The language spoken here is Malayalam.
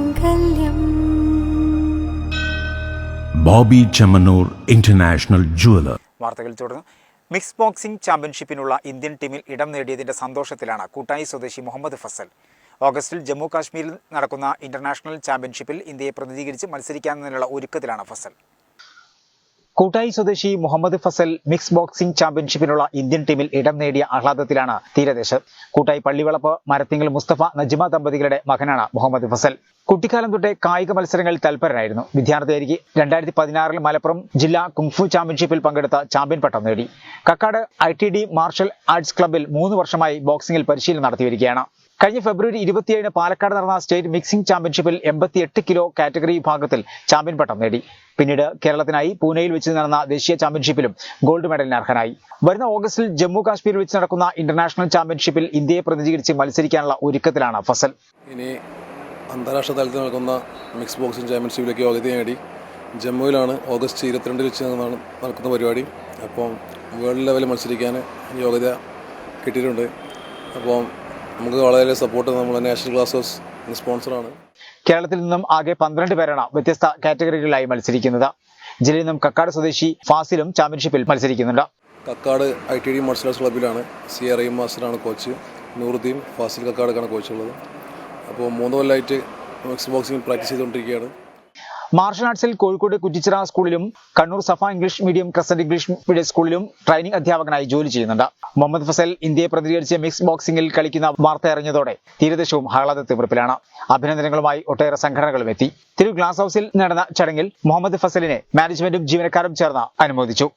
മാംഗല്യം. Bobby Chemmanur international jeweller. വാർത്തകൾ തുടർന്നു മിക്സ് ബോക്സിംഗ് ചാമ്പ്യൻഷിപ്പിനുള്ള ഇന്ത്യൻ ടീമിൽ ഇടം നേടിയതിന്റെ സന്തോഷത്തിലാണ് കൂട്ടായി സ്വദേശി മുഹമ്മദ് ഫസൽ. ഓഗസ്റ്റിൽ ജമ്മു കാശ്മീരിൽ നടക്കുന്ന ഇന്റർനാഷണൽ ചാമ്പ്യൻഷിപ്പിൽ ഇന്ത്യയെ പ്രതിനിധീകരിച്ച് മത്സരിക്കാനെന്നുള്ള ഒരുക്കത്തിലാണ് ഫസൽ. കൂട്ടായി സ്വദേശി മുഹമ്മദ് ഫസൽ മിക്സ് ബോക്സിംഗ് ചാമ്പ്യൻഷിപ്പിനുള്ള ഇന്ത്യൻ ടീമിൽ ഇടം നേടിയ ആഹ്ലാദത്തിലാണ് തീരദേശം. കൂട്ടായി പള്ളിവളപ്പ് മരത്തിങ്കൽ മുസ്തഫ നജ്മ ദമ്പതികളുടെ മകനാണ് മുഹമ്മദ് ഫസൽ. കുട്ടിക്കാലം തൊട്ടേ കായിക മത്സരങ്ങളിൽ തൽപരനായിരുന്നു. വിദ്യാർത്ഥിയായിരിക്കെ രണ്ടായിരത്തി പതിനാറിൽ മലപ്പുറം ജില്ലാ കുങ്ഫു ചാമ്പ്യൻഷിപ്പിൽ പങ്കെടുത്ത ചാമ്പ്യൻ പട്ടം നേടി. Kakkad I T D martial arts ക്ലബ്ബിൽ മൂന്ന് വർഷമായി ബോക്സിംഗിൽ പരിശീലനം നടത്തിവരികയാണ്. കഴിഞ്ഞ ഫെബ്രുവരി ഇരുപത്തിയേഴിന് പാലക്കാട് നടന്ന സ്റ്റേറ്റ് മിക്സിംഗ് ചാമ്പ്യൻഷിപ്പിൽ എൺപത്തിയെട്ട് കിലോ കാറ്റഗറി വിഭാഗത്തിൽ ചാമ്പ്യൻ പട്ടം നേടി. പിന്നീട് കേരളത്തിനായി പൂനെയിൽ വെച്ച് നടന്ന ദേശീയ ചാമ്പ്യൻഷിപ്പിലും ഗോൾഡ് മെഡലിന് അർഹനായി. വരുന്ന ഓഗസ്റ്റിൽ ജമ്മു കാശ്മീരിൽ വെച്ച് നടക്കുന്ന ഇന്റർനാഷണൽ ചാമ്പ്യൻഷിപ്പിൽ ഇന്ത്യയെ പ്രതിനിധീകരിച്ച് മത്സരിക്കാനുള്ള ഒരുക്കത്തിലാണ് ഫസൽ. ഇനി അന്താരാഷ്ട്ര തലത്തിൽ നടക്കുന്ന മിക്സ് ബോക്സിംഗ് ചാമ്പ്യൻഷിപ്പിലേക്ക് യോഗ്യത നേടി. ജമ്മുവിലാണ് ഓഗസ്റ്റ് ഇരുപത്തിരണ്ടിൽ വെച്ച് നടക്കുന്ന പരിപാടി. അപ്പം വേൾഡ് ലെവലിൽ മത്സരിക്കാൻ യോഗ്യത കിട്ടിയിട്ടുണ്ട്. അപ്പോൾ നമുക്ക് വളരെ സപ്പോർട്ട് നമ്മുടെ നാഷണൽ ക്ലാസ്സസ് സ്പോൺസറാണ് കേരളത്തിൽ നിന്നും ആകെ പന്ത്രണ്ട് പേരാണ് വ്യത്യസ്ത കാറ്റഗറികളിലായി മത്സരിക്കുന്നത്. ജില്ലയിൽ നിന്നും കക്കാട് സ്വദേശി ഫാസിലും ചാമ്പ്യൻഷിപ്പിൽ മത്സരിക്കുന്നുണ്ട്. Kakkad I T D martial arts ക്ലബിലാണ് C R I മാസ്റ്ററാണ് കോച്ച് നൂറുദ്ദീൻ ഫാസിൽ കക്കാടൊക്കെയാണ് കോച്ചുള്ളത് അപ്പോൾ മൂന്ന് കൊല്ലമായിട്ട് ബോക്സിംഗ് പ്രാക്ടീസ് ചെയ്തുകൊണ്ടിരിക്കുകയാണ്. മാർഷൽ ആർട്സിൽ കോഴിക്കോട് കുറ്റിച്ചിറ സ്കൂളിലും Kannur Safa English medium crescent English medium സ്കൂളിലും ട്രെയിനിംഗ് അധ്യാപകനായി ജോലി ചെയ്യുന്നുണ്ട്. മുഹമ്മദ് ഫസൽ ഇന്ത്യയെ പ്രതികരിച്ച് മിക്സ് ബോക്സിംഗിൽ കളിക്കുന്ന വാർത്ത അറിഞ്ഞതോടെ തീരദേശവും ആഹ്ലാദ തീർപ്പിലാണ് അഭിനന്ദനങ്ങളുമായി ഒട്ടേറെ സംഘടനകളും എത്തി. തിരു ഗ്ലാസ് ഹൌസിൽ നടന്ന ചടങ്ങിൽ മുഹമ്മദ് ഫസലിനെ മാനേജ്മെന്റും ജീവനക്കാരും ചേർന്ന് അനുമോദിച്ചു.